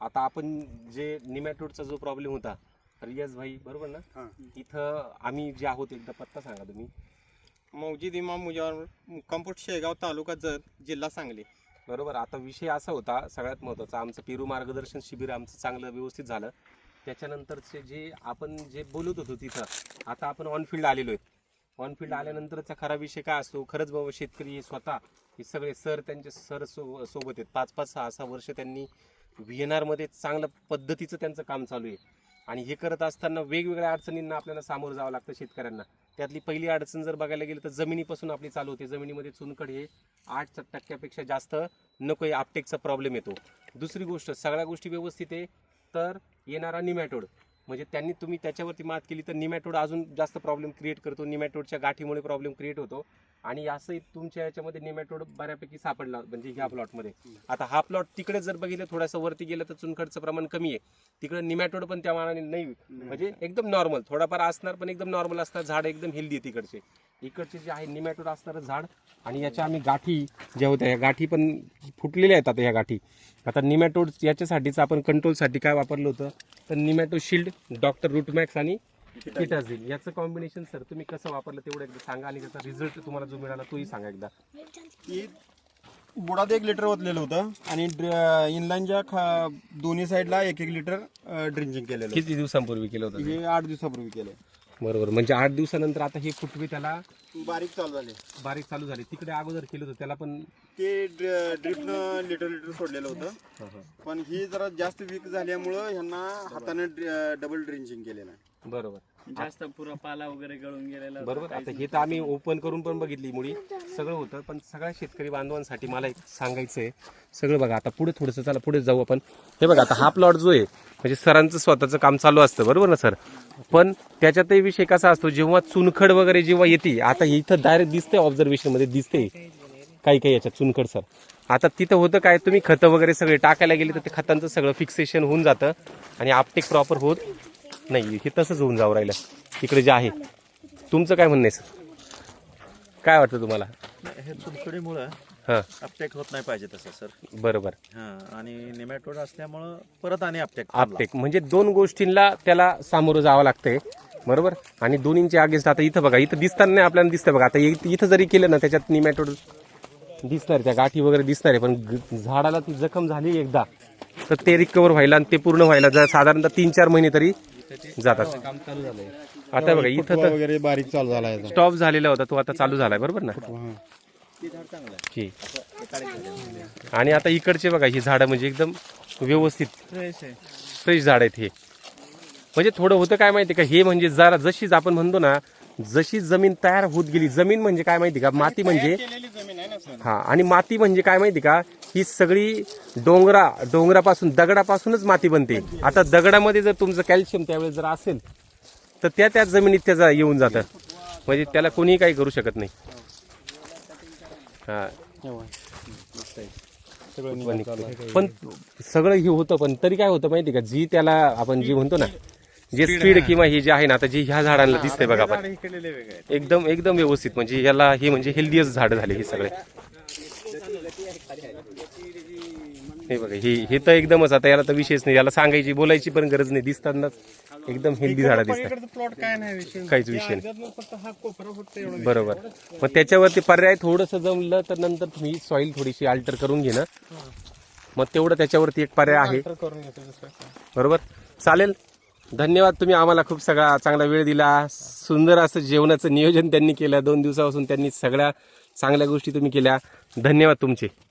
आता आपण जे निमॅटोडचा जो प्रॉब्लेम होता रियाज भाई बरोबर ना. इथं आम्ही जे आहोत एकदा पत्ता सांगा तुम्ही. मौजीद इमाम मुजावर कंपोट शेगाव तालुका जत जिल्हा सांगली. बरोबर. आता विषय असा होता सगळ्यात महत्त्वाचा आमचं पेरू मार्गदर्शन शिबिर आमचं चांगलं व्यवस्थित झालं. त्याच्यानंतरचे जे आपण जे बोलत होतो तिथं आता आपण ऑनफिल्ड आलेलो आहे ऑनफिल्ड आल्यानंतरचा खरा विषय काय असतो? खरंच बाबा शेतकरी हे स्वतः हे सगळे सर त्यांचे सर सो सोबत आहेत. पाच पाच सहा सहा वर्ष त्यांनी व्ही एन आरमध्ये चांगलं पद्धतीचं त्यांचं काम चालू आहे. आणि हे करत असताना वेगवेगळ्या अडचणींना आपल्याला सामोरं जावं लागतं शेतकऱ्यांना. त्यातली पहिली अडचण जर बघायला गेलं तर जमिनीपासून आपली चालू होते. जमिनीमध्ये चुनखड हे आठ टक्क्यापेक्षा जास्त नको आहे आपटेकचा प्रॉब्लेम येतो. दुसरी गोष्ट सगळ्या गोष्टी व्यवस्थित आहे तर येणारा निमॅटोड म्हणजे त्यांनी तुम्ही त्याच्यावरती मात केली तर निमॅटोड अजून जास्त प्रॉब्लेम क्रिएट करतो. निमॅटोडच्या गाठीमुळे प्रॉब्लेम क्रिएट होतो. आणि असंही तुमच्या याच्यामध्ये निमॅटोड बऱ्यापैकी सापडला म्हणजे ह्या प्लॉटमध्ये आता हा प्लॉट तिकडे जर बघितलं थोडंसं वरती गेलं तर चुनखडचं प्रमाण कमी आहे. तिकडे निमॅटोड पण त्या मानाने नाही. म्हणजे एकदम नॉर्मल थोडाफार असणार पण एकदम नॉर्मल असणार झाड एकदम हेल्दी आहे तिकडचे. इकडचे जे आहे निमॅटोड असणारं झाड आणि याच्या आम्ही गाठी ज्या होत्या ह्या गाठी पण फुटलेल्या आहेत आता ह्या गाठी. आता निमॅटोड याच्यासाठीच आपण कंट्रोलसाठी काय वापरलं होतं? तर निमॅटो शिल्ड डॉक्टर रूटमॅक्स आणि किटाझिल. याचं कॉम्बिनेशन सर तुम्ही कसं वापरलं तेवढं एकदा सांगा आणि त्याचा रिझल्ट तुम्हाला जो मिळाला तोही सांगा एकदा. बुडात एक लिटर ओतलेलं होतं आणि इनलाईनच्या खा दोन्ही साईडला एक एक लिटर ड्रिंचिंग केलेलं. किती दिवसांपूर्वी केलं होतं हे आठ दिवसापूर्वी केलं. बरोबर. म्हणजे आठ दिवसानंतर आता हे फुटवे त्याला बारीक चालू झाले. बारीक चालू झाले. तिकडे अगोदर केलं होतं त्याला पण ते ड्रिपनं लिटर लिटर सोडलेलं होतं. पण ही जरा जास्त वीक झाल्यामुळं ह्यांना हाताने डबल ड्रिंचिंग केलेलं आहे. बरोबर. जास्त पुरा पाला वगैरे गळून गेलेला होता. बरोबर. आता हे तर आम्ही ओपन करून पण बघितली मुळी. सगळं होतं पण सगळ्या शेतकरी बांधवांसाठी मला एक सांगायचं आहे सगळं बघा आता पुढे थोडंसं चला पुढे जाऊ आपण. हे बघा आता हा प्लॉट जो आहे म्हणजे सरांचं स्वतःचं काम चालू असतं बरोबर ना सर? पण त्याच्यातही विषय कसा असतो जेव्हा चुनखड वगैरे जेव्हा येते आता इथं डायरेक्ट दिसते ऑब्झर्वेशनमध्ये दिसते काही काही याच्यात चुनखड सर. आता तिथं होतं काय तुम्ही खतं वगैरे सगळे टाकायला गेले तर ते खतांचं सगळं फिक्सेशन होऊन जातं आणि आपटेक प्रॉपर होत. नाही हे तसंच होऊन जाऊ राहिलं. इकडे जे आहे तुमचं काय म्हणणं आहे सर? काय वाटतं तुम्हाला? हे चुनखडीमुळं हां. अपटेक होत नाही पाहिजे तसं सर. बरोबर. हां आणि निमॅटोड असल्यामुळं परत आणि अपटेक आपटेक म्हणजे दोन गोष्टींना त्याला सामोरं जावं लागतंय बरोबर? आणि दोन्हींचे अगेन्स्ट आता इथं बघा इथं दिसताना नाही आपल्याला दिसतंय बघा आता इथं इथं जरी केलं ना त्याच्यात निमॅटोड दिसणार त्या गाठी वगैरे दिसणार आहे पण ग- झाडाला ती जखम झाली एकदा तर ते रिकवर व्हायला आणि ते पूर्ण व्हायला जर साधारणतः तीन चार महिने तरी जातात. आता बघा इथं तर वगैरे बारीक चालू झाला स्टॉप झालेला होता तो आता चालू झालाय बरोबर ना? ठीक आणि आता इकडचे बघा ही झाडं म्हणजे एकदम व्यवस्थित फ्रेश झाड आहेत हे. म्हणजे थोडं होतं काय माहिती का? हे म्हणजे जरा जशीच आपण म्हणतो ना जशी जमीन तयार होत गेली. जमीन म्हणजे काय माहिती का? माती म्हणजे सर? हा आणि माती म्हणजे काय माहिती का? ही सगळी डोंगरा डोंगरापासून दगडापासूनच माती बनते. आता दगडामध्ये जर तुमचं कॅल्शियम त्यावेळेस जर असेल तर त्या त्या जमिनीत त्याचा येऊन जातं. म्हणजे त्याला कोणीही काही करू शकत नाही. हा. पण सगळं हे होतं पण तरी काय होतं माहिती का? जी त्याला आपण जी म्हणतो ना जे स्पीड किंवा हे जे आहे ना आता जी ह्या झाडांना दिसतंय बघा आपण. एकदम एकदम व्यवस्थित. म्हणजे याला हे म्हणजे हेल्दीच झाड झाले हे सगळे. हे बघा हे हे तर एकदमच आता याला तर विशेष नाही. याला सांगायची बोलायची पण गरज नाही. दिसतानाच एकदम हेल्दी झाडं दिसतात. काहीच विषय नाही. बरोबर. मग त्याच्यावरती पर्याय थोडस जमलं तर नंतर तुम्ही सॉईल थोडीशी अल्टर करून घेणं मग तेवढं त्याच्यावरती एक पर्याय आहे. बरोबर? चालेल. धन्यवाद तुम्ही आम्हाला खूप सगळा चांगला वेळ दिला. सुंदर असं जेवणाचं नियोजन त्यांनी केलं. दोन दिवसापासून त्यांनी सगळ्या चांगल्या गोष्टी तुम्ही केल्या. धन्यवाद तुमचे.